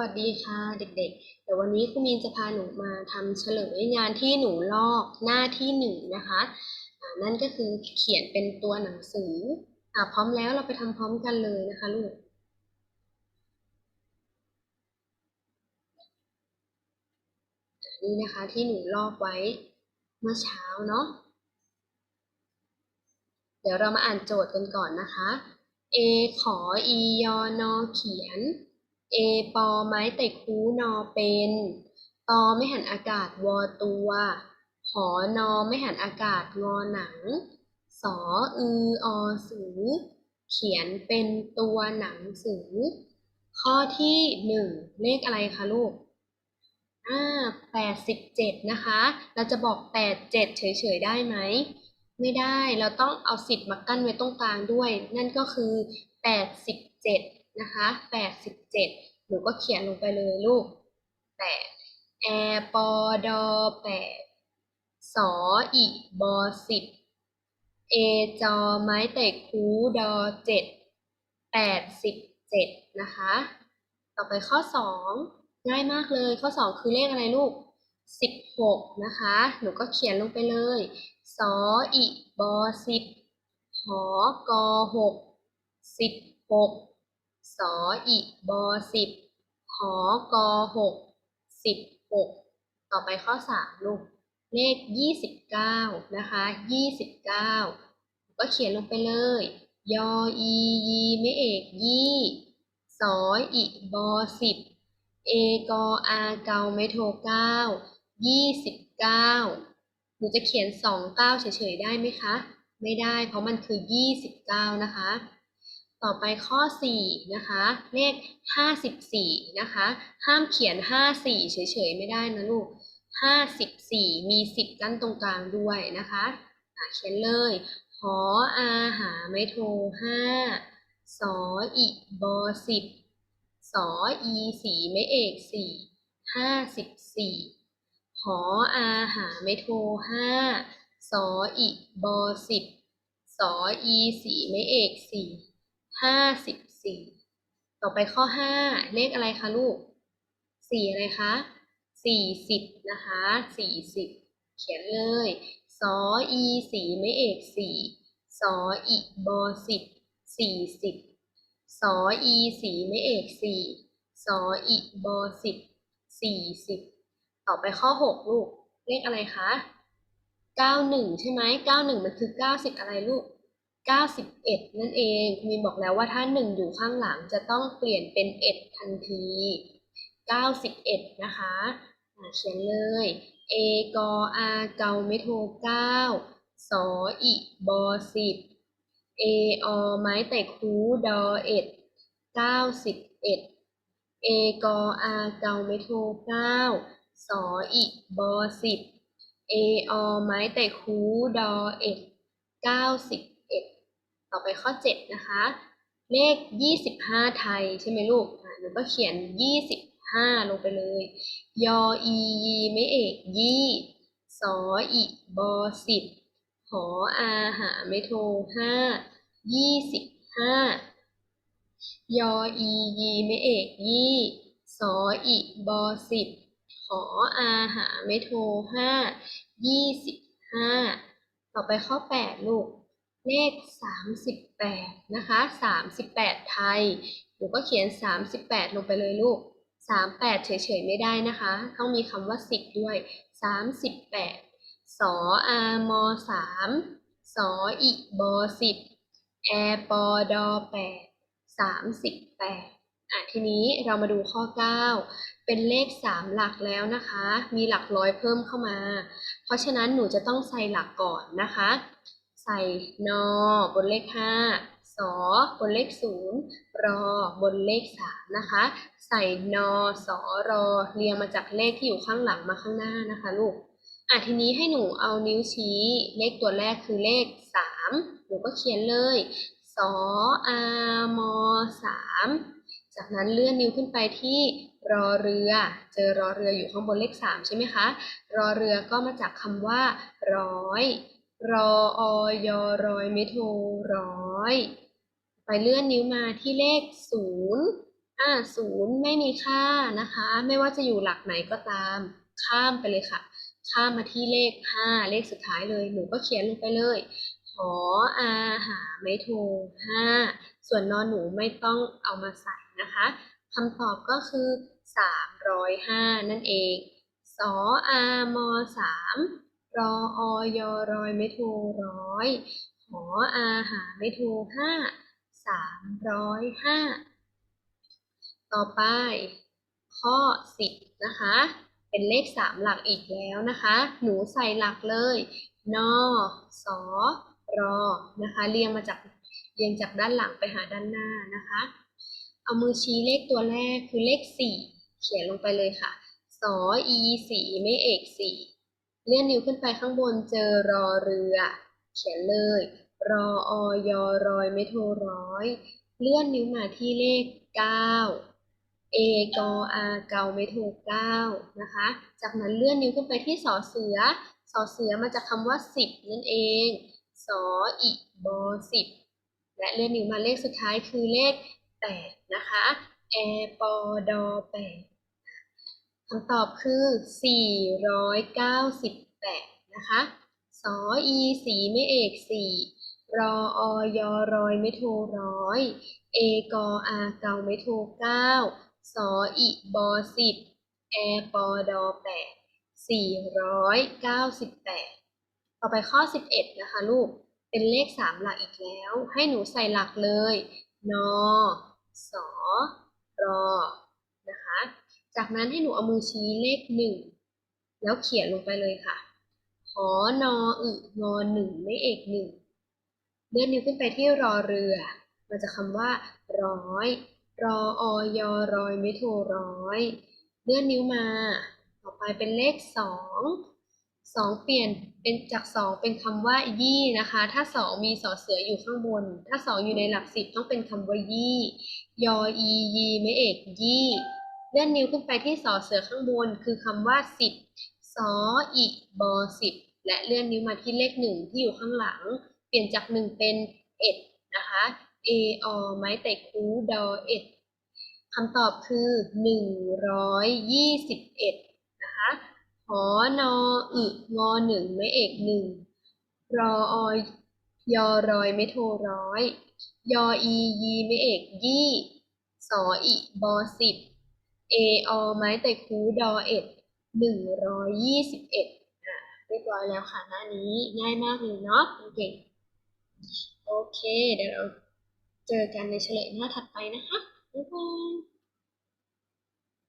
วัสดีค่ะเด็กๆ เดี๋ยววันนี้ครูมีนจะพาหนูมาทำเฉลยงานที่หนูลอกหน้าที่หนึ่งนะคะนั่นก็คือเขียนเป็นตัวหนังสืออ่าพร้อมแล้วเราไปทำพร้อมกันเลยนะคะลูกนี่นะคะที่หนูลอกไว้เมื่อเช้าเนาะเดี๋ยวเรามาอ่านโจทย์กันก่อนนะคะ A ขอ E ยอนอเขียน A ปอไม้แต่คูนอเป็นตอไม่หันอากาศวอตัวหอนอไม่หันอากาศงอหนัง สออืออสือ เขียนเป็นตัวหนังสือ ข้อที่หนึ่งเลขอะไรคะลูกอ่าแปดสิบเจ็ดนะคะ เราจะบอกแปดเจ็ดเฉยๆได้ไหม ไม่ได้ เราต้องเอาสิบมากั้นไว้ตรงกลางด้วย นั่นก็คือแปดสิบเจ็ด นะคะแปดสิบเจ็ดหนูก็เขียนลงไปเลยลูกแปดแอปอดอแปดสออีบอสิบเอจอไม้แต่คูดอเจ็ดแปดสิบเจ็ดนะคะ ต่อไปข้อสองง่ายมากเลยข้อสองคือเลขอะไรลูกสิบหกนะคะ หนูก็เขียนลงไปเลยสออีบอสิบหอกอหกสิบหก สออีบอสิบหอกอหกสิบหกต่อไปข้อสามลูก เลขยี่สิบเก้านะคะยี่สิบเก้าก็เขียนลงไปเลย ยออียีไม่เอกยี่สออีบอสิบเอกออาเกาไม่โทเก้ายี่สิบเก้าหนูจะเขียนสองเก้าเฉยๆได้ไหมคะ ไม่ได้เพราะมันคือยี่สิบเก้านะคะ ต่อไปข้อสี่นะคะ เลขห้าสิบสี่นะคะ ห้ามเขียนห้าสี่เฉยๆ ไม่ได้นะลูกห้าสิบสี่มีสิบกั้นตรงกลางด้วยนะคะเขียนเลยหออาหาไมโทห้าสออีบอสิบสออีสีไมเอกสี่ห้าสิบสี่หออาหาไมโทห้าสออีบอสิบสออีสีไมเอกสี่ ห้าสิบสี่ต่อไปข้อห้าเลขอะไรคะลูกสี่อะไรคะสี่สิบนะคะสี่สิบเขียนเลยสออีสีไม่เอกสี่สออีบอสิบสี่สิบสออีสีไม่เอกสี่สออีบอสิบสี่สิบต่อไปข้อหกลูกเลขอะไรคะเก้าหนึ่งใช่ไหมเก้าหนึ่งมันคือเก้าสิบอะไรลูก เก้าสิบเอ็ดนั่นเองคุณมีนบอกแล้วว่าถ้าหนึ่งอยู่ข้างหลังจะต้องเปลี่ยนเป็นเอ็ดทันทีเก้าสิบเอ็ดนะคะเขียนเลย เอกออาเกาไม่โทเก้าสออีบอสิบเออไม้แต่คูดอเอ็ดเก้าสิบเอ็ดเอกออาเกาไม่โทเก้าสออีบอสิบเออไม้แต่คูดอเอ็ดเก้าสิบ ต่อไปข้อเจ็ดนะคะ เลขยี่สิบห้าไทยใช่ไหมลูกอะหนูก็เขียนยี่สิบห้าลงไปเลย ยออียีไม่เอกยี่สออีบอสิบหออาหาไม่โทห้ายี่สิบห้ายออียีไม่เอกยี่สออีบอสิบหออาหาไม่โทห้ายี่สิบห้าต่อไปข้อแปดลูก เลขสามสิบแปดนะคะสามสิบแปดไทย หนูก็เขียนสามสิบแปดลงไปเลยลูกสามแปดเฉยๆ ไม่ได้นะคะ ต้องมีคำว่าสิบด้วยสามสิบแปดสออามอสามสออีบอสิบแอปอดอแปดสามสิบแปดอะทีนี้เรามาดูข้อ 9 เป็นเลข 3 หลักแล้วนะคะ มีหลักร้อยเพิ่มเข้ามา เพราะฉะนั้นหนูจะต้องใส่หลักก่อนนะคะ ใส่นอบนเลข5สอบนเลข0รอบนเลข3นะคะ ใส่นอสอรอเรียงมาจากเลขที่อยู่ข้างหลังมาข้างหน้านะคะลูกอะทีนี้ให้หนูเอานิ้วชี้เลขตัวแรกคือเลข3หนูก็เขียนเลยสออามอสามจากนั้นเลื่อนนิ้วขึ้นไปที่รอเรือ เจอรอเรืออยู่ข้างบนเลขสามใช่ไหมคะ รอเรือก็มาจากคำว่าร้อย รออยรอยไม่โทร้อย ไปเลื่อนนิ้วมาที่เลขศูนย์อ่าศูนย์ไม่มีค่านะคะ ไม่ว่าจะอยู่หลักไหนก็ตาม ข้ามไปเลยค่ะ ข้ามมาที่เลขห้าเลขสุดท้ายเลย หนูก็เขียนลงไปเลยหออาหาไม่โทรห้าส่วนนอนหนูไม่ต้องเอามาใส่นะคะคำตอบก็คือสามร้อยห้านั่นเอง สออามอสาม รออยรอยไม่โทรร้อยหออาหาไม่โทรห้าสามร้อยห้าต่อไป ข้อสิบนะคะ เป็นเลขสามหลักอีกแล้วนะคะ หนูใส่หลักเลย นอสอรอนะคะ เรียงมาจากเรียงจากด้านหลังไปหาด้านหน้านะคะ เอามือชี้เลขตัวแรกคือเลขสี่เขียนลงไปเลยค่ะสออีสี่ไม่เอกสี่ เลื่อนนิ้วขึ้นไปข้างบนเจอรอเรือ เขียนเลย รออยรอยไม่โทรร้อย เลื่อนนิ้วมาที่เลขเก้าเอกออาเกาไม่โทรเก้านะคะ จากนั้นเลื่อนนิ้วขึ้นไปที่สอเสือสอเสือมาจากคำว่าสิบนั่นเอง สออีบอสิบและเลื่อนนิ้วมาเลขสุดท้ายคือเลขแปดนะคะ แอปอดอแปด คำตอบคือสี่ร้อยเก้าสิบแปดนะคะสออีสีไม่เอกสี่รออยรอยไม่โทรร้อย เอกออาเกาไม่โทรเก้าสออีบอสิบแอปอดอแปดสี่ร้อยเก้าสิบแปดต่อไปข้อสิบเอ็ดนะคะลูก เป็นเลขสามหลักอีกแล้ว ให้หนูใส่หลักเลย นอสอรอนะคะ จากนั้นให้หนูเอามือชี้เลขหนึ่งแล้วเขียนลงไปเลยค่ะหอนออึงอหนึ่งไม่เอกหนึ่งเลื่อนนิ้วขึ้นไปที่รอเรือ มันจะคำว่า ร้อย รออยรอยไม่โทรร้อย เลื่อนนิ้วมา ต่อไปเป็นเลขสองสองเปลี่ยนเป็นจากสองเป็นคำว่ายี่นะคะ ถ้าสองมีสอเสืออยู่ข้างบน ถ้าสองอยู่ในหลักสิบต้องเป็นคำว่ายี่ ยออียีไม่เอกยี่ เลื่อนนิ้วขึ้นไปที่สอเสือข้างบน คือคำว่าสิบสออีกบอสิบและเลื่อนนิ้วมาที่เลขหนึ่งที่อยู่ข้างหลัง เปลี่ยนจากหนึ่งเป็นเอ็ดนะคะเออไม้แต่คูดอเอ็ดคำตอบคือหนึ่งร้อยยี่สิบเอ็ดนะคะหอนออึงอหนึ่งไม่เอกหนึ่งรออยยอรอยไม่โทรร้อย ยออียีไม่เอกยี่สออีบอสิบ A อไม้แต่คูดอเอ็ดหนึ่งร้อยยี่สิบเอ็ดอ่าเรียบร้อยแล้วค่ะหน้านี้ง่ายมากเลยเนาะเก่งโอเค เดี๋ยวเราเจอกันในเฉลยหน้าถัดไปนะคะบ๊ายบาย